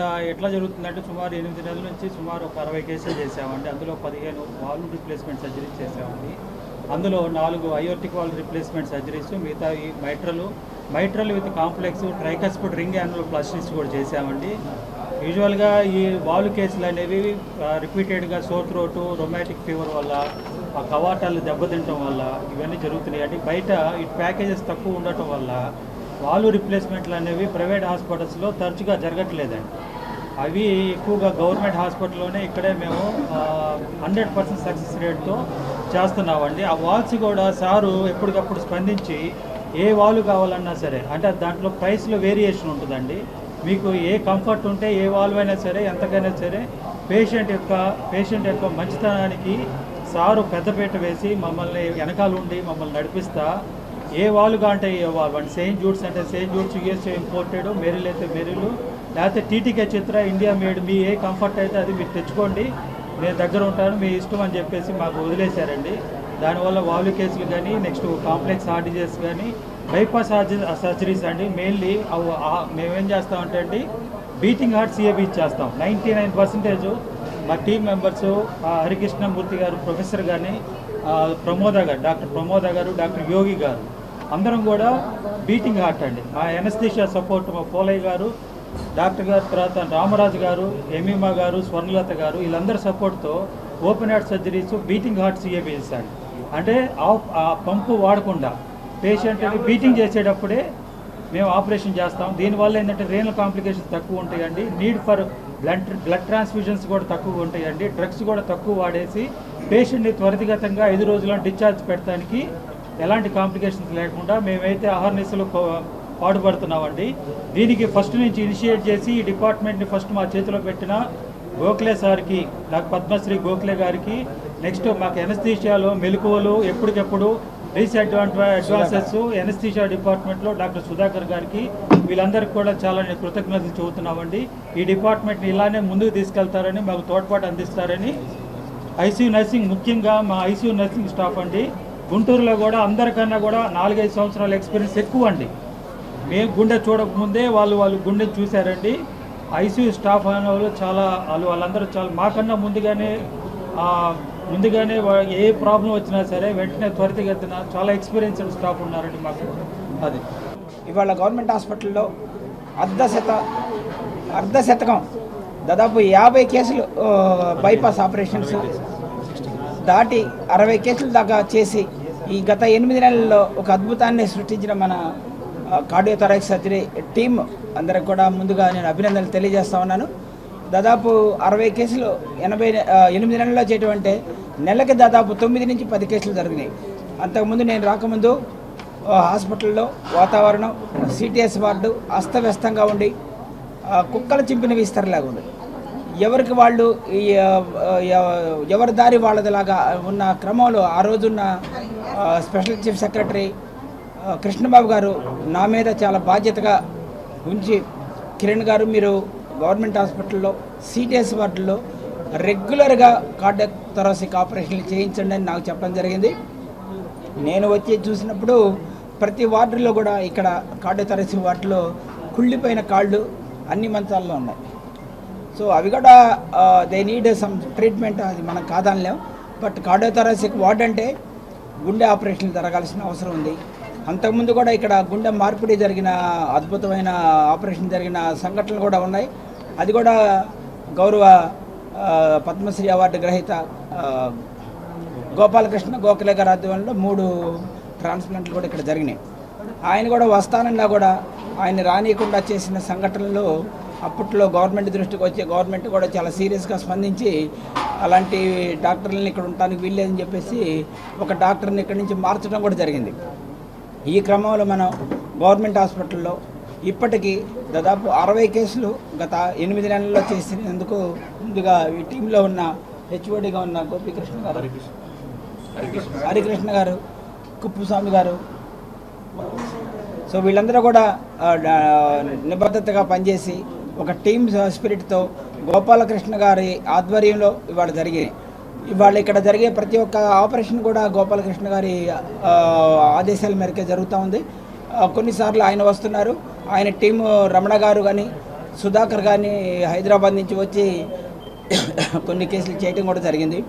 ఇక్కడ ఎట్లా జరుగుతుందంటే సుమారు ఎనిమిది నెలల నుంచి సుమారు ఒక అరవై కేసులు చేసామండి అందులో పదిహేను వాల్వ్ రిప్లేస్మెంట్ సర్జరీస్ చేసామండి అందులో నాలుగు అయోటిక్ వాల్ రిప్లేస్మెంట్ సర్జరీస్ మిగతా ఈ మైట్రలు mitral with complex tricuspid ring annuloplasties కూడా చేసామండి యూజువల్గా ఈ వాల్వ్ కేసులు అనేవి రిపీటెడ్గా సోర్ త్రోటు రొమాటిక్ ఫీవర్ వల్ల ఆ కవాటాలు దెబ్బతింటం వల్ల ఇవన్నీ జరుగుతున్నాయి. అంటే బయట ఈ ప్యాకేజెస్ తక్కువ ఉండటం వల్ల వాల్వ్ రిప్లేస్మెంట్లు అనేవి ప్రైవేట్ హాస్పిటల్స్లో తరచుగా జరగట్లేదండి. అవి ఎక్కువగా గవర్నమెంట్ హాస్పిటల్లోనే ఇక్కడే మేము హండ్రెడ్ పర్సెంట్ సక్సెస్ రేట్తో చేస్తున్నామండి. ఆ వాల్స్ కూడా సారు ఎప్పటికప్పుడు స్పందించి ఏ వాళ్ళు కావాలన్నా సరే అంటే దాంట్లో ప్రైస్లో వేరియేషన్ ఉంటుందండి. మీకు ఏ కంఫర్ట్ ఉంటే ఏ వాల్వ్ అయినా సరే ఎంతకైనా సరే పేషెంట్ యొక్క పేషెంట్ యొక్క మంచితనానికి సారు పెద్దపీట వేసి మమ్మల్ని వెనకాల ఉండి మమ్మల్ని నడిపిస్తా. ఏ వాలుగా అంటే ఏ వాల్వ్ అంటే సెయింట్ జూట్స్ అంటే saint Jude's U S A imported Meril అయితే మెరిలు. లేకపోతే T T K Chitra India made మీ ఏ కంఫర్ట్ అయితే అది మీరు తెచ్చుకోండి. నేను దగ్గర ఉంటాను మీ ఇష్టం అని చెప్పేసి మాకు వదిలేశారండి. దానివల్ల వాల్వ్ కేసులు కానీ నెక్స్ట్ కాంప్లెక్స్ ఆర్డిజెస్ కానీ బైపాస్ సర్జరీస్ అండి. మెయిన్లీ మేమేం చేస్తామంటే అండి beating heart C A B ఇచ్చేస్తాం. నైంటీ నైన్ పర్సెంటేజ్ మా టీం మెంబర్స్ హరికృష్ణమూర్తి గారు ప్రొఫెసర్ కానీ ప్రమోద గారు డాక్టర్ ప్రమోద గారు డాక్టర్ యోగి గారు. అందరం కూడా బీటింగ్ హార్ట్ అండి. మా ఎనస్థిషియా సపోర్ట్ మా పోలయ్య గారు డాక్టర్ గారు తర్వాత రామరాజు గారు ఎమీమా గారు స్వర్ణలత గారు వీళ్ళందరి సపోర్ట్తో open heart surgeries beating heart C A చేశాడు అంటే ఆ- ఆ పంపు వాడకుండా పేషెంట్ని బీటింగ్ చేసేటప్పుడే మేము ఆపరేషన్ చేస్తాం. దీనివల్ల ఏంటంటే రేనల్ కాంప్లికేషన్స్ తక్కువ ఉంటాయండి. Need for blood blood transfusions కూడా తక్కువ ఉంటాయండి. డ్రగ్స్ కూడా తక్కువ వాడేసి పేషెంట్ని త్వరితగతంగా ఐదు రోజుల్లో డిశ్చార్జ్ పెట్టడానికి ఎలాంటి కాంప్లికేషన్స్ లేకుండా మేమైతే అహర్నిశలు పాటుపడుతున్నామండి. దీనికి ఫస్ట్ నుంచి ఇనిషియేట్ చేసి ఈ డిపార్ట్మెంట్ని ఫస్ట్ మా చేతిలో పెట్టిన గోఖలే సార్కి నాకు పద్మశ్రీ గోఖలే గారికి నెక్స్ట్ మాకు ఎనస్థీషియాలో మెలకువలు ఎప్పటికెప్పుడు రీసెంట్ అడ్వాన్సెస్ ఎనస్థీషియా డిపార్ట్మెంట్లో డాక్టర్ సుధాకర్ గారికి వీళ్ళందరికీ కూడా చాలా నేను కృతజ్ఞతలు చెబుతున్నామండి. ఈ డిపార్ట్మెంట్ని ఇలానే ముందుకు తీసుకెళ్తారని మాకు తోడ్పాటు అందిస్తారని ఐసీయూ నర్సింగ్ ముఖ్యంగా మా ఐసీయూ నర్సింగ్ స్టాఫ్ అండి. గుంటూరులో కూడా అందరికన్నా కూడా నాలుగైదు సంవత్సరాల ఎక్స్పీరియన్స్ ఎక్కువ అండి మేము గుండె చూడకముందే వాళ్ళు వాళ్ళు గుండె చూశారండి. ఐసీయూ స్టాఫ్ అనే వాళ్ళు చాలా వాళ్ళు వాళ్ళందరూ చాలా మాకన్నా ముందుగానే ముందుగానే ఏ ప్రాబ్లం వచ్చినా సరే వెంటనే త్వరితగతిన చాలా ఎక్స్పీరియన్స్డ్ స్టాఫ్ ఉన్నారండి మాకు. అది. ఇవాళ గవర్నమెంట్ హాస్పిటల్లో అర్ధ శత అర్ధ శతకం దాదాపు యాభై కేసులు బైపాస్ ఆపరేషన్స్ దాటి అరవై కేసులు దాకా చేసి ఈ గత ఎనిమిది నెలల్లో ఒక అద్భుతాన్ని సృష్టించిన మన కార్డియోథొరాక్స్ సర్జరీ టీం అందరికి కూడా ముందుగా నేను అభినందనలు తెలియజేస్తా ఉన్నాను. దాదాపు అరవై కేసులు ఎనభై ఎనిమిది నెలల్లో చేయటం అంటే నెలకి దాదాపు తొమ్మిది నుంచి పది కేసులు జరిగినాయి. అంతకుముందు నేను రాకముందు హాస్పిటల్లో వాతావరణం సిటిఎస్ వార్డు అస్తవ్యస్తంగా ఉండి కుక్కలు చింపిన విస్తరలాగా ఉంది. ఎవరికి వాళ్ళు ఎవరి దారి వాళ్ళదిలాగా ఉన్న క్రమంలో ఆ రోజున్న స్పెషల్ చీఫ్ సెక్రటరీ కృష్ణబాబు గారు నా మీద చాలా బాధ్యతగా ఉంచి కిరణ్ గారు మీరు గవర్నమెంట్ హాస్పిటల్లో సిటిఎస్ వార్డుల్లో రెగ్యులర్గా కార్డియక్ థొరాసిక్ ఆపరేషన్లు చేయించండి అని నాకు చెప్పడం జరిగింది. నేను వచ్చి చూసినప్పుడు ప్రతి వార్డులో కూడా ఇక్కడ కార్డియోథొరాసిక్ వార్డులో కుళ్ళిపోయిన కాళ్ళు అన్ని మంచాల్లో ఉన్నాయి. సో అవి కూడా దే నీడ్ సమ్ ట్రీట్మెంట్ అది మనం కాదనలేం. బట్ కార్డియోథొరాసిక్ వార్డ్ అంటే గుండె ఆపరేషన్లు జరగాల్సిన అవసరం ఉంది. అంతకుముందు కూడా ఇక్కడ గుండె మార్పిడి జరిగిన అద్భుతమైన ఆపరేషన్ జరిగిన సంఘటనలు కూడా ఉన్నాయి. అది కూడా గౌరవ పద్మశ్రీ అవార్డు గ్రహీత గోపాలకృష్ణ గోఖలే గారి ఆధ్వర్యంలో మూడు ట్రాన్స్ప్లాంట్లు కూడా ఇక్కడ జరిగినాయి. ఆయన కూడా వస్తానన్నా కూడా ఆయన రానియకుండా చేసిన సంఘటనలు అప్పట్లో గవర్నమెంట్ దృష్టికి వచ్చి గవర్నమెంట్ కూడా చాలా సీరియస్గా స్పందించి అలాంటి డాక్టర్లను ఇక్కడ ఉండటానికి వీల్లేదని చెప్పేసి ఒక డాక్టర్ని ఇక్కడి నుంచి మార్చడం కూడా జరిగింది. ఈ క్రమంలో మనం గవర్నమెంట్ హాస్పిటల్లో ఇప్పటికీ దాదాపు అరవై కేసులు గత ఎనిమిది నెలల్లో చేసినందుకు ముందుగా ఈ టీంలో ఉన్న హెచ్ఓడిగా ఉన్న గోపీకృష్ణ గారు హరికృష్ణ గారు కుప్పుస్వామి గారు. సో వీళ్ళందరూ కూడా నిబద్ధతగా పనిచేసి ఒక టీమ్ స్పిరిట్తో గోపాలకృష్ణ గారి ఆధ్వర్యంలో ఇవాళ జరిగినాయి. ఇవాళ ఇక్కడ జరిగే ప్రతి ఒక్క ఆపరేషన్ కూడా గోపాలకృష్ణ గారి ఆదేశాల మేరకే జరుగుతూ ఉంది. కొన్నిసార్లు ఆయన వస్తున్నారు. ఆయన టీము రమణ గారు కానీ సుధాకర్ కానీ హైదరాబాద్ నుంచి వచ్చి కొన్ని కేసులు చేయటం కూడా జరిగింది.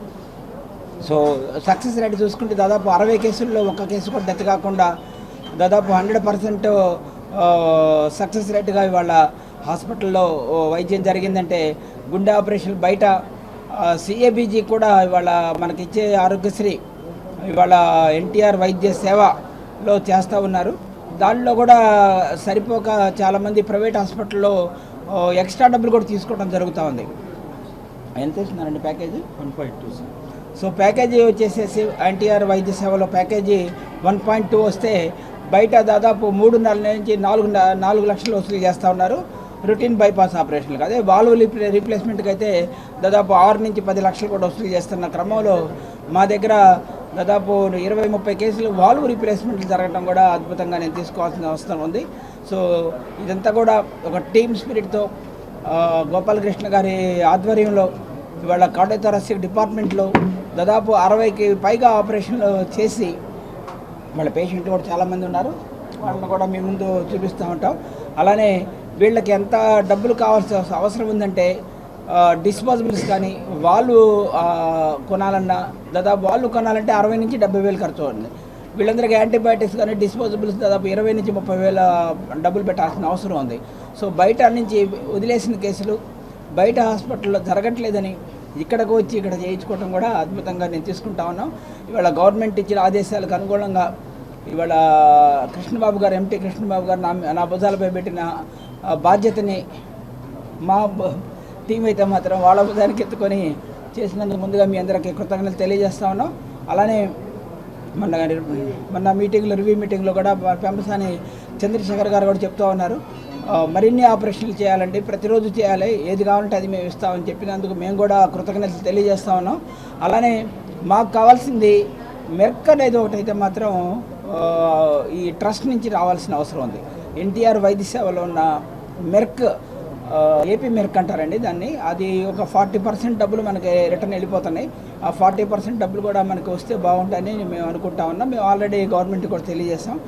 సో సక్సెస్ రేట్ చూసుకుంటే దాదాపు అరవై కేసుల్లో ఒక కేసు కూడా డెత్ కాకుండా దాదాపు హండ్రెడ్ పర్సెంట్ సక్సెస్ రేట్గా ఇవాళ హాస్పిటల్లో వైద్యం జరిగిందంటే గుండె ఆపరేషన్ బయట సిఏబీజీ కూడా ఇవాళ మనకిచ్చే ఆరోగ్యశ్రీ ఇవాళ ఎన్టీఆర్ వైద్య సేవలో చేస్తూ ఉన్నారు. దానిలో కూడా సరిపోక చాలామంది ప్రైవేట్ హాస్పిటల్లో ఎక్స్ట్రా డబ్బులు కూడా తీసుకోవడం జరుగుతూ ఉంది. ఎంత ఇస్తున్నారండి package? One point two so package వచ్చేసేసి ఎన్టీఆర్ వైద్య సేవలో ప్యాకేజీ వన్ పాయింట్ టూ వస్తే బయట దాదాపు మూడున్నర నుంచి నాలుగు నాలుగు లక్షలు వసూలు చేస్తూ ఉన్నారు. రొటీన్ బైపాస్ ఆపరేషన్లకు అదే వాల్వ్ రీప్లే రీప్లేస్మెంట్కి అయితే దాదాపు ఆరు నుంచి పది లక్షలు కూడా వసూలు చేస్తున్న క్రమంలో మా దగ్గర దాదాపు ఇరవై ముప్పై కేసులు వాల్వ్ రీప్లేస్మెంట్లు జరగడం కూడా అద్భుతంగా నేను తీసుకోవాల్సిన అవసరం ఉంది. సో ఇదంతా కూడా ఒక టీమ్ స్పిరిట్తో గోపాలకృష్ణ గారి ఆధ్వర్యంలో ఇవాళ కార్డియోథొరాసిక్ డిపార్ట్మెంట్లో దాదాపు అరవైకి పైగా ఆపరేషన్లు చేసి వాళ్ళ పేషెంట్లు కూడా చాలామంది ఉన్నారు. వాళ్ళని కూడా మీ ముందు చూపిస్తూ ఉంటాం. అలానే వీళ్ళకి ఎంత డబ్బులు కావాల్సిన అవసరం ఉందంటే డిస్పోజబుల్స్ కానీ వాళ్ళు కొనాలన్నా దాదాపు వాళ్ళు కొనాలంటే అరవై నుంచి డెబ్బై వేలు ఖర్చు అవుతుంది. వీళ్ళందరికీ యాంటీబయాటిక్స్ కానీ డిస్పోజబుల్స్ దాదాపు ఇరవై నుంచి ముప్పై వేల డబ్బులు పెట్టాల్సిన అవసరం ఉంది. సో బయట నుంచి వదిలేసిన కేసులు బయట హాస్పిటల్లో జరగట్లేదని ఇక్కడికి వచ్చి ఇక్కడ చేయించుకోవడం కూడా అద్భుతంగా నేను తీసుకుంటా ఉన్నాం. ఇవాళ గవర్నమెంట్ ఇచ్చిన ఆదేశాలకు అనుగుణంగా ఇవాళ కృష్ణబాబు గారు ఎంటీ కృష్ణబాబు గారు నా నా భుజాలపై పెట్టిన బాధ్యతని మా బ- టీం అయితే మాత్రం వాళ్ళ దానికి ఎత్తుకొని చేసినందుకు ముందుగా మీ అందరికీ కృతజ్ఞతలు తెలియజేస్తా ఉన్నాం. అలానే మొన్న మొన్న మీటింగ్లో రివ్యూ మీటింగ్లో కూడా పెంపసాని చంద్రశేఖర్ గారు కూడా చెప్తూ ఉన్నారు. మరిన్ని ఆపరేషన్లు చేయాలండి ప్రతిరోజు చేయాలి ఏది కావాలంటే అది మేము ఇస్తామని చెప్పినందుకు మేము కూడా కృతజ్ఞతలు తెలియజేస్తా ఉన్నాం. అలానే మాకు కావాల్సింది మెర్క్ అనేది ఒకటైతే మాత్రం ఈ ట్రస్ట్ నుంచి రావాల్సిన అవసరం ఉంది. ఎన్టీఆర్ వైద్య సేవలో ఉన్న మెర్క్ ఏపీ మెర్క్ అంటారండి దాన్ని. అది ఒక ఫార్టీ పర్సెంట్ డబ్బులు మనకి రిటర్న్ వెళ్ళిపోతున్నాయి. ఆ ఫార్టీ పర్సెంట్ డబ్బులు కూడా మనకి వస్తే బాగుంటుందని మేము అనుకుంటా ఉన్నాం. మేము ఆల్రెడీ గవర్నమెంట్ కూడా తెలియజేస్తాం